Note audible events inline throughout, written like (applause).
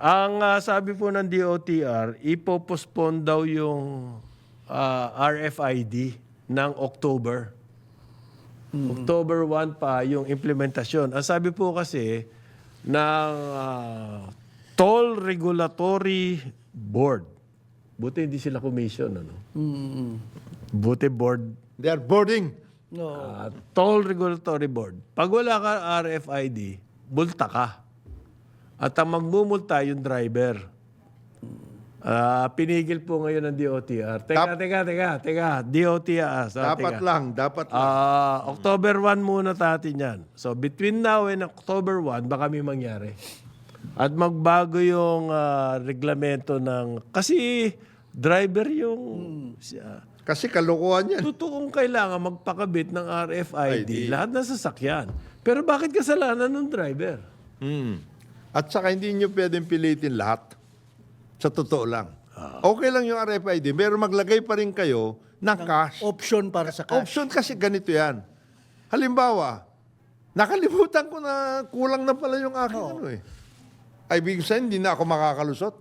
Ang ah, sabi po ng DOTR, ipopospone daw yung ah, RFID ng October. October 1 pa yung implementasyon. Ang sabi po kasi ng ah, Toll Regulatory Board. Buti hindi sila commission, ano? Buti board They are boarding. No. Ah, toll regulatory board. Pag wala ka RFID, multa ka. At ang magmumulta yung driver. Ah, pinigil po ngayon ng DOTR. Teka, teka, teka, teka. DOTR. So, dapat teka. lang, dapat lang. Ah, October 1 muna natin yan. So, between now and October 1, baka may mangyari. At magbago yung ah, reglamento ng... Kasi driver yung... siya. Kasi kalokohan yan. Totoong kailangan magpakabit ng RFID lahat ng sasakyan. Pero bakit kasalanan ng driver? Hmm. At saka hindi nyo pwedeng pilitin lahat. Sa totoo lang. Okay lang yung RFID, pero maglagay pa rin kayo ng cash. Option para sa cash. Option kasi ganito yan. Halimbawa, nakalimutan ko na kulang na pala yung aking ano eh. Ay, ibig sabihin, hindi na ako makakalusot.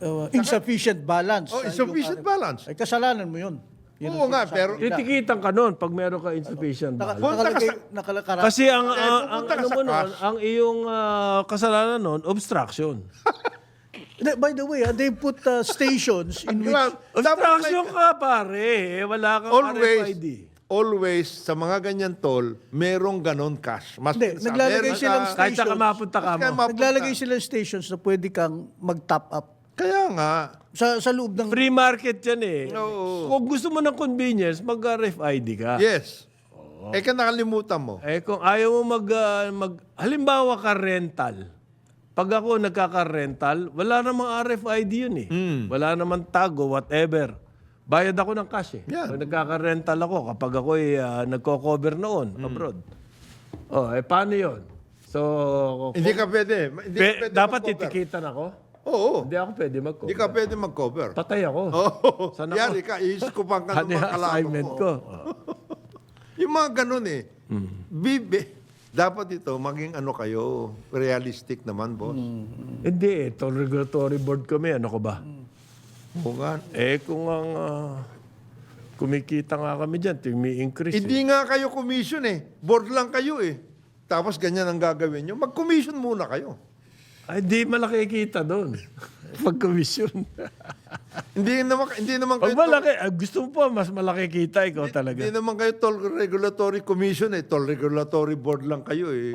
Uh, insufficient balance. Oh, insufficient balance. Ay, kasalanan mo yun. Yun Oo ang nga, sinasabi pero nila. Titikitan ka nun pag meron ka insufficient Naka, balance. Punta ka nakalagay, sa- nakalakara. Kasi ang, Eh, ang, ang pupunta ka ano sa mo nun, cash. ang iyong ah, kasalanan nun, obstruction. (laughs) Hindi, By the way, ah, they put uh, stations in which... Dapat obstruction ka pare. Eh, wala kang always, RFID. always, sa mga ganyan tol, merong ganon cash. Mas Hindi, sa naglalagay Amerika, silang Kahit saan ka stations. mapunta ka mo. mapunta. Naglalagay sila ng stations na pwede kang mag-top up. Kaya nga, Sa, sa loob ng... Free market yan eh. Oo. Kung gusto mo ng convenience, mag-RFID ka. yes. Eh, ka nakalimutan mo. Eh kung ayaw mo mag, ah, mag halimbawa ka rental. Pag ako nagkaka-rental, wala namang RFID yun eh. Wala namang tag o whatever. Bayad ako ng cash eh. Yan. Pag nagkaka-rental ako, kapag ako ay nagko-cover noon abroad. Oh, eh paano yun? So, Hindi ka pwede. Hindi ka pe- pwede dapat mag-cover. titikitan ako? Oo. Hindi ako pwede Hindi mag-cover. ka pwede mag-cover. Patay ako. Oo. (laughs) Sana Yari ka, iiskupan ka ng Ano yung mga assignment mo. ko? (laughs) Yung mga ganun eh. Bibi. Dapat ito, maging ano kayo, realistic naman, boss. Hindi eh. Toll regulatory board kami. Ano ko ba? Oo nga. Eh kung ang ah, kumikita nga kami dyan, tumi-increase. eh. Hindi nga kayo commission eh. Board lang kayo eh. Tapos ganyan ang gagawin nyo. Mag-commission muna kayo. Ay, di malaki kita doon. (laughs) Pag commission. hindi naman, hindi naman Pag kayo... malaki, ah, gusto mo pa, mas malaki kita, ikaw talaga. Hindi naman kayo toll regulatory commission eh. Toll regulatory board lang kayo eh.